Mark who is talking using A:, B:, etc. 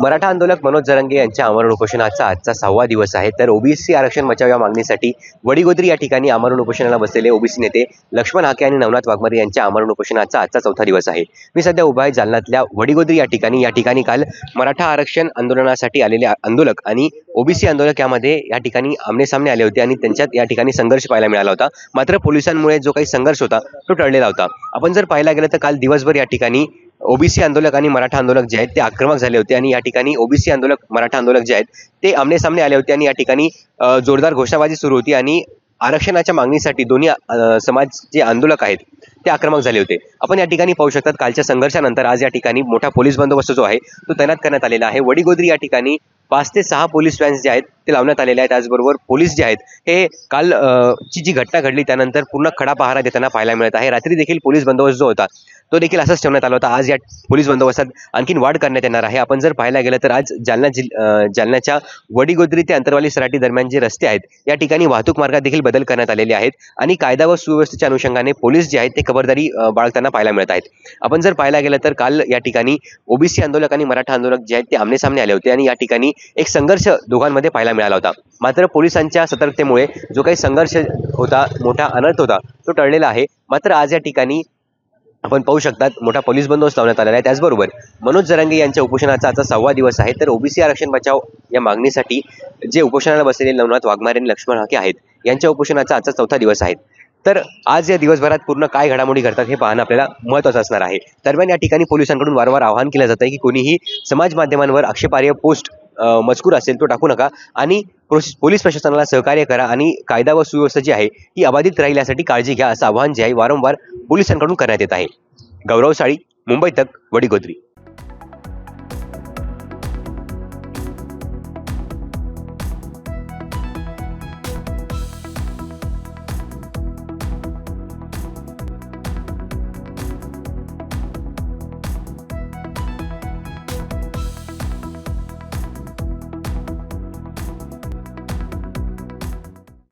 A: मराठा आंदोलक मनोज जरंगे यांच्या आमरण उपोषणाचा आजचा सहावा दिवस आहे. तर ओबीसी आरक्षण बचाव या मागणीसाठी वडीगोद्री या ठिकाणी आमरण उपोषणाला बसलेले ओबीसी नेते लक्ष्मण हाके आणि नवनाथ वाघमारे यांच्या आमरण उपोषणाचा आजचा चौथा दिवस आहे. मी सध्या उभा आहे जालन्यातल्या वडीगोद्री या ठिकाणी. या ठिकाणी काल मराठा आरक्षण आंदोलनासाठी आलेले आंदोलक आणि ओबीसी आंदोलक यामध्ये या ठिकाणी आमनेसामने आले होते आणि त्यांच्यात या ठिकाणी संघर्ष पाहायला मिळाला होता. मात्र पोलिसांमुळे जो काही संघर्ष होता तो टळलेला होता. आपण जर पाहायला गेलं तर काल दिवसभर या ठिकाणी ओबीसी आंदोलक आणि मराठा आंदोलक जे आहेत ते आक्रमक झाले होते आणि या ठिकाणी ओबीसी आंदोलक मराठा आंदोलक जे आहेत ते आमनेसामने आले होते आणि या ठिकाणी जोरदार घोषणाबाजी सुरू होती आणि आरक्षणाच्या मागणीसाठी दोन्ही समाज जे आंदोलक आहेत ते आक्रमक झाले होते. आपण या ठिकाणी पाहू शकतात कालच्या संघर्षानंतर आज या ठिकाणी मोठा पोलीस बंदोबस्त जो आहे तो तैनात करण्यात आलेला आहे. वडीगोद्री या ठिकाणी पाच ते सहा पोलीस व्हॅन्स जे आहेत ते लावण्यात आलेले आहेत त्याचबरोबर पोलीस जे आहेत हे काल ची जी घटना घडली त्यानंतर पूर्ण खडा पहारा देताना पाहायला मिळत आहे. रात्री देखील पोलीस बंदोबस्त जो होता तो देखील असाच ठेवण्यात आला होता. आज या पोलीस बंदोबस्तात आणखीन वाढ करण्यात येणार आहे. आपण जर पाहायला गेलं तर आज जालना जिल जालन्याच्या वडीगोद्री ते अंतरवाली सराटी दरम्यान जे रस्ते आहेत या ठिकाणी वाहतूक मार्गात देखील बदल करण्यात आलेले आहेत आणि कायदा व सुव्यवस्थेच्या अनुषंगाने पोलीस जे आहेत ते खबरदारी बाळगताना पाहायला मिळत आहेत. आपण जर पाहायला गेलं तर काल या ठिकाणी ओबीसी आंदोलक आणि मराठा आंदोलक जे आहेत ते आमनेसामने आले होते आणि या ठिकाणी एक संघर्ष दोघांमध्ये पाहायला मिळाला होता. मात्र पोलिसांच्या सतर्कतेमुळे जो काही संघर्ष होता मोठा अनर्थ होता तो टळलेला आहे. मात्र आज या ठिकाणी आपण पाहू शकतात मोठा पोलीस बंदोबस्त लावण्यात आलेला आहे. त्याचबरोबर मनोज जरांगे यांच्या उपोषणाचा आजचा सहावा दिवस आहे. तर ओबीसी आरक्षण बचाव या मागणीसाठी जे उपोषणाला बसलेले नवनाथ वाघमारे आणि लक्ष्मण हाके आहेत यांच्या उपोषणाचा आजचा चौथा दिवस आहे. तर आज या दिवसभरात पूर्ण काय घडामोडी घडतात हे पाहणं आपल्याला महत्त्वाचं असणार आहे. दरम्यान या ठिकाणी पोलिसांकडून वारंवार आवाहन केलं जात आहे की कोणीही समाज माध्यमांवर आक्षेपार्ह पोस्ट मजकूर असेल तो टाकू नका. आणि पोलीस पोलीस प्रशासनाला सहकार्य करा आणि कायदा व सुव्यवस्था जी आहे ती अबाधित राहील यासाठी काळजी घ्या असं आवाहन जे आहे वारंवार पोलिसांकडून करण्यात येत आहे. गौरव साळी मुंबई तक वडीगोद्री.